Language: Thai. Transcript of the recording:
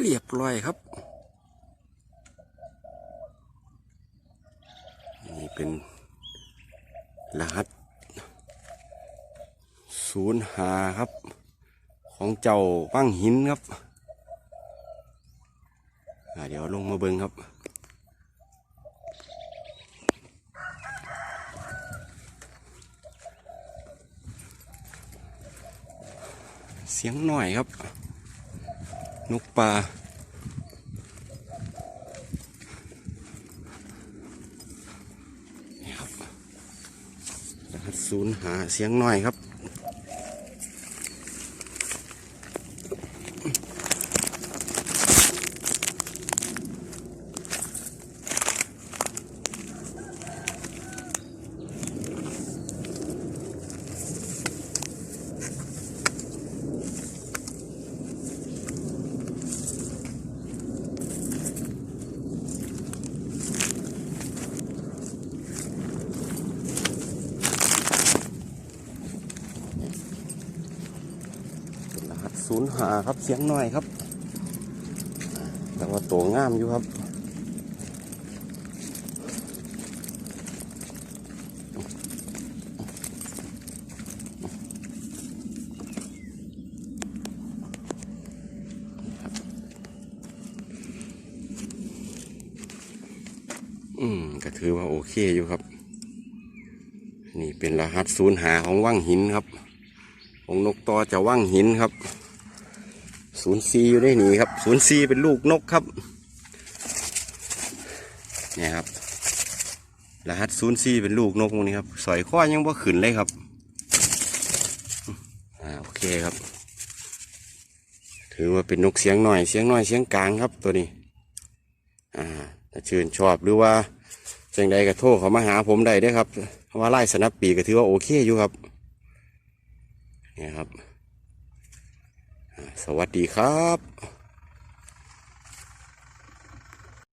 เรียบร้อยครับ นี่เป็นรหัสศูนย์หาครับ ของเจ้าปังหินครับเดี๋ยวลงมาเบิ่งครับเสียงหน่อยครับ นกปลานี่ครับ รหัสศูนย์หาเสียงหน่อยครับ ศูนย์หาครับเสียงหน่อยครับ แต่ว่าตัวงามอยู่ครับอืมก็ถือว่าโอเคอยู่ครับ นี่เป็นรหัสศูนย์หาของว่างหินครับ ของนกตอจะว่างหินครับ ศูนย์ซีอยู่ในนี้ครับศูนย์ซีเป็นลูกนกครับเนี่ยครับรหัสศูนย์ซีเป็นลูกนกพวกนี้ครับสอยข้อยังบ่ขึ้นเลยครับอ่าโอเคครับ ถือว่าเป็นนกเสียงหน่อยเสียงหน่อยเสียงกลางครับตัวนี้อ่าถ้าชื่นชอบหรือว่าจังใดก็โทรเขามาหาผมได้ด้อครับว่าไล่สนับปีก็ถือว่าโอเคอยู่ครับเนี่ยครับ สวัสดีครับ